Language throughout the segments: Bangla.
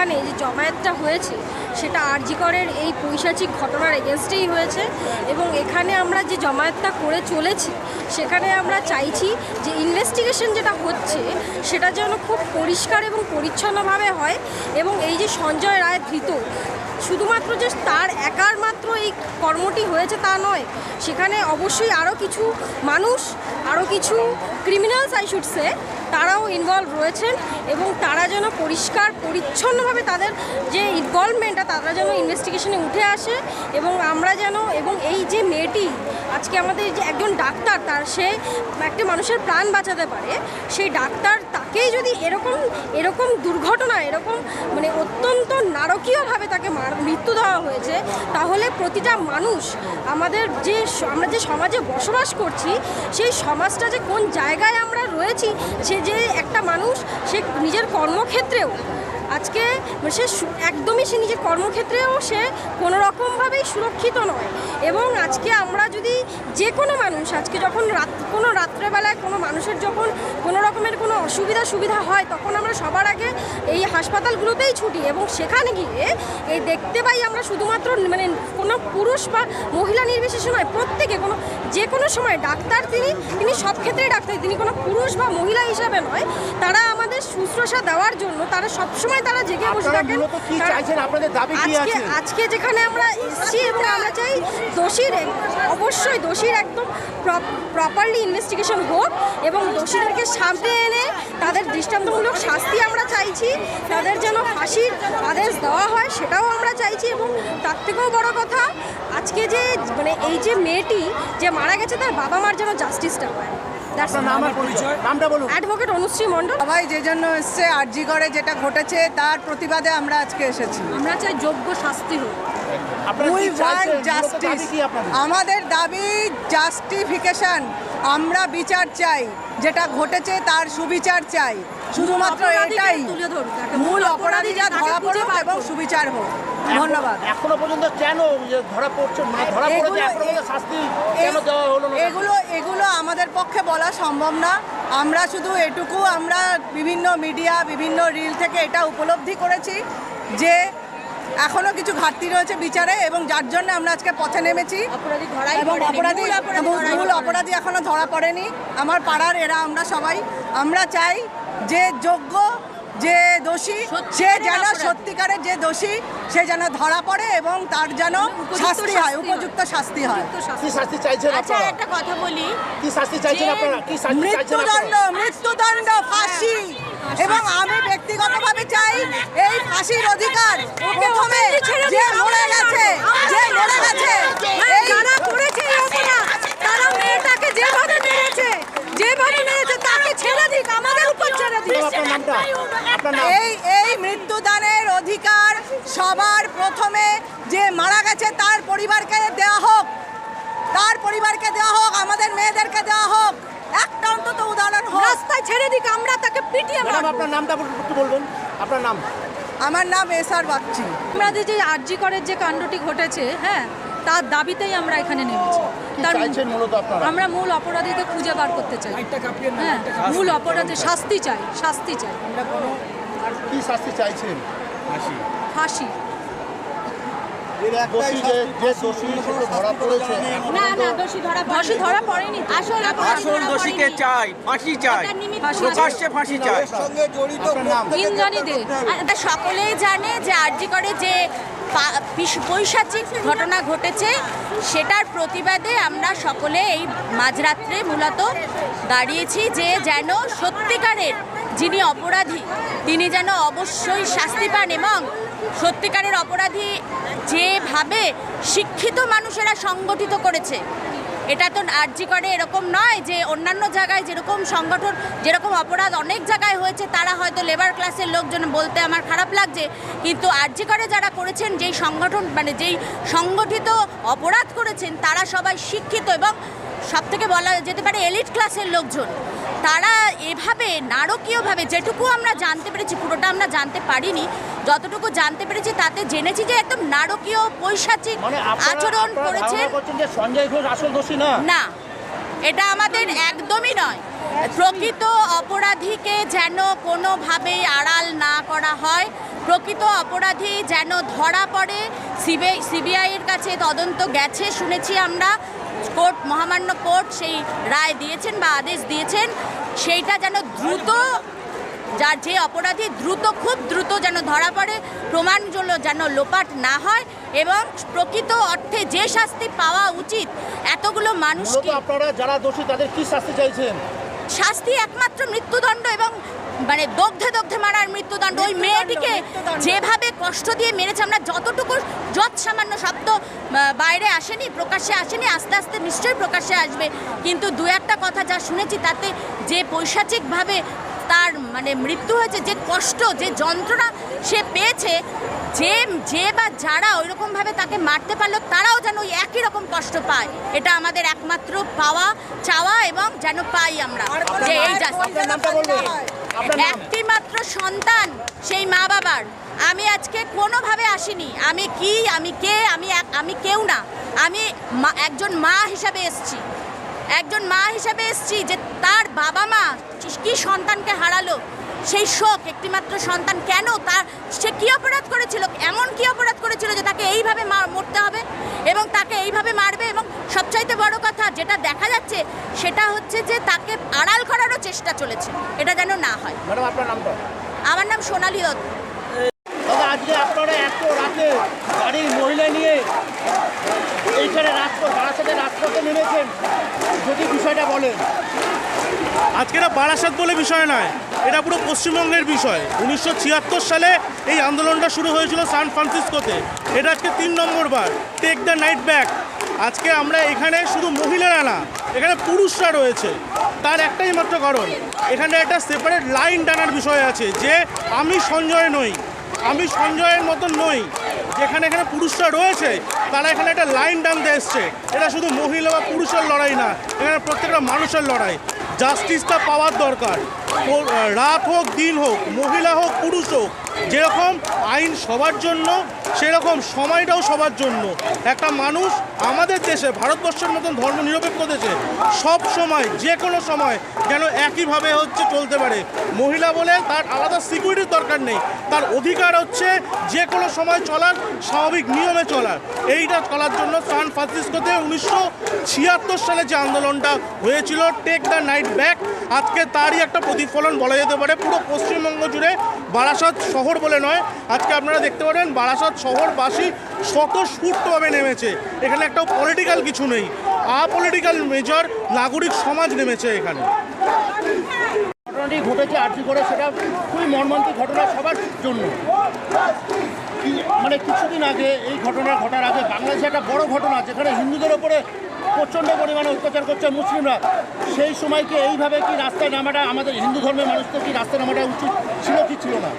এখানে যে জমায়েতটা হয়েছে, সেটা আরজিকরের এই পৈশাচিক ঘটনার এগেনস্টেই হয়েছে এবং এখানে আমরা যে জমায়েতটা করে চলেছি, সেখানে আমরা চাইছি যে ইনভেস্টিগেশন যেটা হচ্ছে, সেটা যেন খুব পরিষ্কার এবং পরিচ্ছন্নভাবে হয় এবং এই যে সঞ্জয় রায় ধৃত, শুধুমাত্র যে তার একার মাত্র এই কর্মটি হয়েছে তা নয়, সেখানে অবশ্যই আরও কিছু মানুষ আরও কিছু ক্রিমিনালস আই শুডসে তারাও ইনভলভ রয়েছেন এবং তারা যেন পরিষ্কার, পরিচ্ছন্নভাবে তাদের যে ইনভলভমেন্টটা তারা যেন ইনভেস্টিগেশনে উঠে আসে এবং আমরা যেন, এবং এই যে মেয়েটি, আজকে আমাদের যে একজন ডাক্তার, তার সে একটা মানুষের প্রাণ বাঁচাতে পারে, সেই ডাক্তার তাকেই যদি এরকম এরকম দুর্ঘটনা, এরকম মানে অত্যন্ত নারকীয়ভাবে তাকে মৃত্যু দেওয়া হয়েছে, তাহলে প্রতিটা মানুষ আমাদের যে আমরা যে সমাজে বসবাস করছি, সেই সমাজটা যে কোন জায়গায় আমরা রয়েছি, সে যে একটা মানুষ, সে নিজের কর্মক্ষেত্রেও আজকে সে সু- একদমই সে নিজের কর্মক্ষেত্রেও সে কোনো রকমভাবেই সুরক্ষিত নয়। এবং আজকে আমরা যদি যে কোনো মানুষ, আজকে যখন রাত, কোনো রাত্রেবেলায় কোনো মানুষের যখন কোনো রকমের কোনো অসুবিধা সুবিধা হয়, তখন আমরা সবার আগে এই হাসপাতালগুলোতেই ছুটি এবং সেখানে গিয়ে এই দেখতে পাই আমরা শুধুমাত্র মানে কোনো পুরুষ বা মহিলা নির্বিশেষে নয়, প্রত্যেকে কোনো যে কোনো সময় ডাক্তার তিনি তিনি সব ক্ষেত্রেই ডাক্তার, তিনি কোনো পুরুষ বা মহিলা হিসাবে নয়, তারা আমাদের শুশ্রূষা দেওয়ার জন্য তারা সবসময় তারা জেগে বসে থাকেন। কি চাইছেন? আপনাদের দাবি কি আজকে আছে? আজকে যেখানে আমরা এসেছি এবং আমরা চাই দোষীর অবশ্যই দোষীর একদম প্রপারলি ইনভেস্টিগেশন হোক এবং দোষীদেরকে সামনে এনে তাদের দৃষ্টান্তমূলক শাস্তি আমরা চাইছি। তাদের যেন ফাঁসির আদেশ দেওয়া হয় সেটাও আমরা চাইছি এবং তার থেকেও বড় কথা আজকে যে মানে এই যে মেয়েটি যে মারা গেছে তার বাবা মার যেন জাস্টিসটা হয়। অ্যাডভোকেট অনুশ্রী মণ্ডল। সবাই যে জন্য এসছে আরজি করে যেটা ঘটেছে তার প্রতিবাদে আমরা আজকে এসেছি। আমরা চাই যোগ্য শাস্তি হোক। আমাদের দাবি জাস্টিফিকেশন আমরা বিচার চাই। যেটা ঘটেছে তার সুবিচার চাই। শুধুমাত্র এটাই। মূল অপরাধী যা ধরা পড়ুক এবং সুবিচার হোক। ধন্যবাদ। এখনও পর্যন্ত কেন ধরা পড়ছে মানে ধরা পড়েছে এগুলো- এখনও শাস্তি কেন দেওয়া হলো না? এগুলো এগুলো আমাদের পক্ষে বলা সম্ভব না। আমরা শুধু এটুকু আমরা বিভিন্ন মিডিয়া বিভিন্ন রিল থেকে এটা উপলব্ধি করেছি যে এখনও কিছু ঘাটতি রয়েছে বিচারে এবং যার জন্য আমরা আজকে পথে নেমেছি। এবং অপরাধী মূল। অপরাধী এখনও ধরা পড়েনি। আমার পাড়ার এরা আমরা সবাই। আমরা চাই যে যোগ্য যে দোষী সে যেন সত্যিকারের যে দোষী সে যেন ধরা পড়ে এবং তার যেন শাস্তি হয় উপযুক্ত শাস্তি হয়। শাস্তি। কি শাস্তি চাইছেন আচ্ছা একটা কথা বলি। কি শাস্তি চাইছেন আপনারা? কি শাস্তি চাইছেন মৃত্যুদণ্ড মৃত্যুদণ্ড ফাঁসি। এবং আমি ব্যক্তিগতভাবে চাই এই ফাঁসির অধিকার প্রথমে যে মরে গেছে যে মরে গেছে যারা করেছে তারা মেয়েটাকে যেভাবে মেরেছে যেভাবে মেরেছে তাকে ছেড়ে দিক আমাদের এই এই মৃত্যুদানের অধিকার সবার প্রথমে যে মারা গেছে তার পরিবারকে দেওয়া হোক। তার পরিবারকে দেওয়া হোক আমাদের মেয়েদেরকে দেওয়া হোক। একটা অন্তত উদাহরণ হোক। রাস্তায় ছেড়ে দিক আমরা তাকে পিটিয়ে ম্যাডাম আপনার নামটা একটু বলবেন। আপনার নাম? আমার নাম এস আর বাগচি। আমাদের যে আরজি করের যে কাণ্ডটি ঘটেছে হ্যাঁ তার দাবিতেই আমরা এখানে নেমেছি। তার আমরা মূল অপরাধীকে খুঁজে বার করতে চাই। হ্যাঁ মূল অপরাধী শাস্তি চাই শাস্তি চাই। কি শাস্তি চাইছেন? ফাঁসি। দোষী যে যে দোষী সে তো ধরা পড়েছে। না না দোষী ধরা ফাঁসি ধরা পড়েনি। তো। আসল আসল দোষীকে চাই ফাঁসি চাই। ফাঁসি প্রকাশ্যে ফাঁসি চাই। আপনার নাম ইন্দ্রাণী দে আমরা সকলেই জানে যে আরজি করে যে পৈশাচিক ঘটনা ঘটেছে। সেটার প্রতিবাদে আমরা সকলে এই মাঝরাত্রে মূলত দাঁড়িয়েছি যে যেন সত্যিকারের যিনি অপরাধী, তিনি যেন অবশ্যই শাস্তি পান এবং সত্যিকারের অপরাধী যেভাবে শিক্ষিত মানুষেরা সংগঠিত করেছে এটা তো আর্জি করে, এরকম নয় যে অন্যান্য জায়গায় যেরকম সংগঠন, যেরকম অপরাধ অনেক জায়গায় হয়েছে, তারা হয়তো লেবার ক্লাসের লোকজন বলতে আমার খারাপ লাগছে। কিন্তু আর্জি করে যারা করেছেন, যেই সংগঠন মানে যেই সংগঠিত অপরাধ করেছেন, তারা সবাই শিক্ষিত এবং সবথেকে বলা যেতে পারে এলিট ক্লাসের লোকজন। তারা এভাবে নারকীয়ভাবে যেটুকু আমরা জানতে পেরেছি পুরোটা আমরা জানতে পারিনি যতটুকু জানতে পেরেছি তাতে জেনেছি যে একদম নারকীয় পৈশাচিক মানে আচরণ করেছে করেছেন। ধারণা করছেন যে সঞ্জয় ঘোষ আসল দোষী না? না। এটা আমাদের একদমই নয়। প্রকৃত অপরাধীকে যেন কোনোভাবেই আড়াল না করা হয়, প্রকৃত অপরাধী যেন ধরা পড়ে, সিবিআই, সিবিআইয়ের কাছে তদন্ত গেছে, শুনেছি আমরা, কোর্ট, মহামান্য কোর্ট সেই রায় দিয়েছেন বা আদেশ দিয়েছেন, সেইটা যেন দ্রুত যার যে অপরাধী দ্রুত খুব দ্রুত যেন ধরা পড়ে প্রমাণগুলো যেন লোপাট না হয় এবং প্রকৃত অর্থে যে শাস্তি পাওয়া উচিত এতগুলো মানুষকে আপনারা যারা দোষী তাদের কি শাস্তি চাইছেন? শাস্তি একমাত্র মৃত্যুদণ্ড এবং মানে দগ্ধে দগ্ধে মারার মৃত্যুদণ্ড। ওই মেয়েটিকে যেভাবে কষ্ট দিয়ে মেরেছে আমরা যতটুকু যত সামান্য শব্দ বাইরে আসেনি প্রকাশ্যে আসেনি আস্তে আস্তে নিশ্চয়ই প্রকাশ্যে আসবে। কিন্তু দু একটা কথা যা শুনেছি তাতে যে পৈশাচিকভাবে তার মানে মৃত্যু হয়েছে যে কষ্ট যে যন্ত্রণা সে পেয়েছে যে যে বা যারা ওইরকমভাবে তাকে মারতে পারল তারাও যেন ওই একই রকম কষ্ট পায় এটা আমাদের একমাত্র পাওয়া চাওয়া এবং যেন পাই আমরা যে এই মায়ের জাস্টিস পয়সা না নামটা বলবেন? হয়। আপনার নাম? একটি মাত্র সন্তান সেই মা বাবার আমি আজকে কোনোভাবে আসিনি আমি কি আমি কে আমি আমি কেউ না আমি একজন মা হিসাবে এসছি একজন মা হিসাবে এসছি যে তার বাবা মা কি সন্তানকে হারালো? সেই শোক একটিমাত্র সন্তান কেন? তার সে কী অপরাধ করেছিল? এমন কি অপরাধ করেছিল যে তাকে এইভাবে মার- মরতে হবে এবং তাকে এইভাবে মারবে? এবং সবচাইতে বড় কথা যেটা দেখা যাচ্ছে সেটা হচ্ছে যে তাকে আড়াল করারও চেষ্টা চলেছে। এটা যেন না হয়। আমার নাম সোনালী দত্ত দাদা আজকে আপনারা এত রাতে বাড়ির মহিলা নিয়ে এইখানে বারাসাতে রাজপথে নেমেছেন। যদি বিষয়টা বলেন। আজকে এটা বারাসাত বলে বিষয় নয়, এটা পুরো পশ্চিমবঙ্গের বিষয়। উনিশশো ছিয়াত্তর সালে এই আন্দোলনটা শুরু হয়েছিল সান ফ্রান্সিসকোতে। এটা আজকে তিন নম্বর বার। টেক দ্য নাইট ব্যাক আজকে আমরা এখানে শুধু মহিলারা না, এখানে পুরুষরা রয়েছে। তার একটাই মাত্র কারণ, এখানে একটা সেপারেট লাইন টানার বিষয় আছে যে, আমি সঞ্জয় নই। আমি সঞ্জয়ের মতন নই। যেখানে এখানে পুরুষরা রয়েছে, তারা এখানে একটা লাইন টানতে এসছে। এটা শুধু মহিলা বা পুরুষের লড়াই না, এখানে প্রত্যেকটা মানুষের লড়াই। জাস্টিসটা পাওয়ার দরকার। রাত হোক, দিন হোক, মহিলা হোক, পুরুষ হোক, যেরকম আইন সবার জন্য, সেরকম সময়টাও সবার জন্য। একটা মানুষ আমাদের দেশে, ভারতবর্ষের মতন ধর্ম নিরপেক্ষ দেশে, সব সময়, যে কোনো সময়, যেন একইভাবে হচ্ছে চলতে পারে। মহিলা বলে তার আলাদা সিকিউরিটির দরকার নেই। তার অধিকার হচ্ছে যে কোনো সময় চলার, স্বাভাবিক নিয়মে চলার। এইটা চলার জন্য সান ফ্রান্সিসকোতে উনিশশো ছিয়াত্তর সালে যে আন্দোলনটা হয়েছিল টেক দ্য নাইট ব্যাক আজকে তারই একটা প্রতিফলন বলা যেতে পারে, পুরো পশ্চিমবঙ্গ জুড়ে বারাসাত শহর বলে নয়। আজকে আপনারা দেখতে পারেন, বারাসাত শহরবাসী স্বতঃস্ফূর্তভাবে নেমেছে। এখানে একটা পলিটিক্যাল কিছু নেই আপলিটিক্যাল মেজর নাগরিক সমাজ নেমেছে এখানে। ঘটনাটি ঘটেছে আর্জি করে সেটা খুবই মর্মান্তিক ঘটনা সবার জন্য। মানে কিছুদিন আগে এই ঘটনা ঘটার আগে বাংলাদেশে একটা বড় ঘটনা, যেখানে হিন্দুদের ওপরে প্রচণ্ড পরিমাণে অত্যাচার করছে মুসলিমরা, সেই সময় কি এইভাবে কি রাস্তায় নামাটা, আমাদের হিন্দু ধর্মের মানুষদের কি রাস্তায় নামাটা উচিত ছিল কি ছিল না?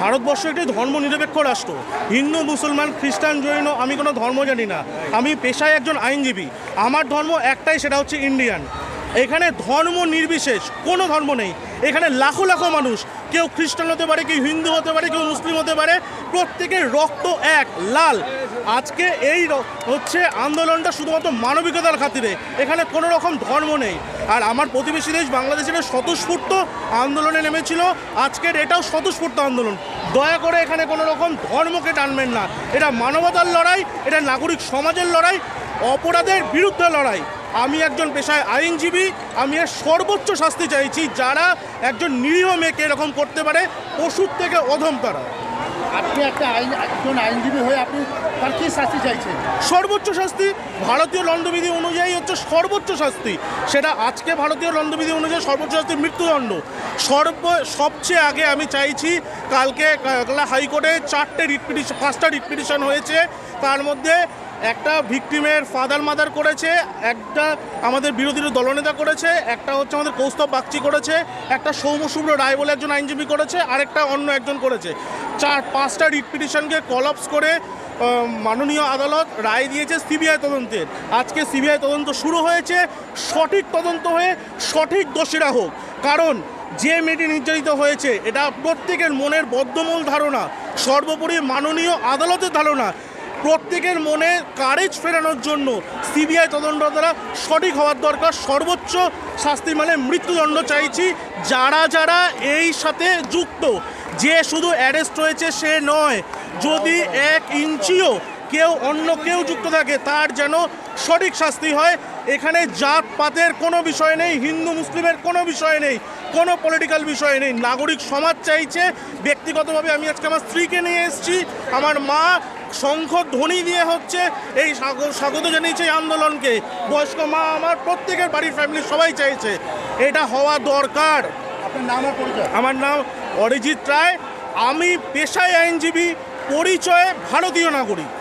ভারতবর্ষ একটি ধর্ম নিরপেক্ষ রাষ্ট্র। হিন্দু, মুসলমান, খ্রিস্টান, জৈন, আমি কোনো ধর্ম জানি না। আমি পেশায় একজন আইনজীবী। আমার ধর্ম একটাই, সেটা হচ্ছে ইন্ডিয়ান। এখানে ধর্ম নির্বিশেষ, কোনো ধর্ম নেই। এখানে লাখো লাখো মানুষ, কেউ খ্রিস্টান হতে পারে, কেউ হিন্দু হতে পারে, কেউ মুসলিম হতে পারে, প্রত্যেকের রক্ত এক, লাল। আজকে এই হচ্ছে আন্দোলনটা শুধুমাত্র মানবিকতার খাতিরে, এখানে কোনো রকম ধর্ম নেই। আর আমার প্রতিবেশী দেশ বাংলাদেশের স্বতঃস্ফূর্ত আন্দোলনে নেমেছিল, আজকের এটাও স্বতঃস্ফূর্ত আন্দোলন। দয়া করে এখানে কোনো রকম ধর্মকে টানবেন না। এটা মানবতার লড়াই, এটা নাগরিক সমাজের লড়াই, অপরাধের বিরুদ্ধে লড়াই। আমি একজন পেশায় আইনজীবী আমি এর সর্বোচ্চ শাস্তি চাইছি যারা একজন নিরীহ মেয়েকে এরকম করতে পারে পশুর থেকে অধম তারা। আপনি একটা আইন একজন আইনজীবী হয়ে আপনি তার কি শাস্তি চাইছেন? সর্বোচ্চ শাস্তি ভারতীয় দণ্ডবিধি অনুযায়ী হচ্ছে সর্বোচ্চ শাস্তি। সেটা আজকে ভারতীয় দণ্ডবিধি অনুযায়ী সর্বোচ্চ শাস্তি মৃত্যুদণ্ড। সর্ব সবচেয়ে আগে আমি চাইছি কালকে কালকা হাইকোর্টে চারটে রিট পিটিশন পাঁচটা রিট পিটিশন হয়েছে। তার মধ্যে একটা ভিকটিমের ফাদার মাদার করেছে, একটা আমাদের বিরোধী দলনেতা করেছে, একটা হচ্ছে আমাদের কৌস্তব বাগচি করেছে, একটা সৌম্যশুভ্র রায় বলে একজন আইনজীবী করেছে, আরেকটা অন্য একজন করেছে। চার, পাঁচটা রিট পিটিশনকে কলাপস করে মাননীয় আদালত রায় দিয়েছে সিবিআই তদন্তের। আজকে সিবিআই তদন্ত শুরু হয়েছে, সঠিক তদন্ত হয়ে সঠিক দোষীরা হোক। কারণ যে মেয়েটি নির্যাতিত হয়েছে, এটা প্রত্যেকের মনের বদ্ধমূল ধারণা, সর্বোপরি মাননীয় আদালতের ধারণা। প্রত্যেকের মনে কারেজ ফেরানোর জন্য সিবিআই তদন্ত দ্বারা সঠিক হওয়ার দরকার। সর্বোচ্চ শাস্তি মানে মৃত্যুদণ্ড চাইছি। যারা যারা এই সাথে যুক্ত, যে শুধু অ্যারেস্ট হয়েছে সে নয়, যদি এক ইঞ্চিও কেউ অন্য কেউ যুক্ত থাকে, তার যেন সঠিক শাস্তি হয়। এখানে জাত পাতের কোনো বিষয় নেই, হিন্দু, মুসলিমের কোনো বিষয় নেই, কোনো পলিটিক্যাল বিষয় নেই। নাগরিক সমাজ চাইছে। ব্যক্তিগতভাবে আমি আজকে আমার স্ত্রীকে নিয়ে এসেছি। আমার মা শঙ্খ ধ্বনি দিয়ে হচ্ছে এই স্বাগত জানিয়েছে এই আন্দোলনকে। বয়স্ক মা আমার প্রত্যেকের বাড়ির ফ্যামিলি সবাই চাইছে। এটা হওয়া দরকার। আপনার নাম পরিচয়? আমার নাম অরিজিৎ রায়। আমি পেশায় আইনজীবী পরিচয়ে ভারতীয় নাগরিক।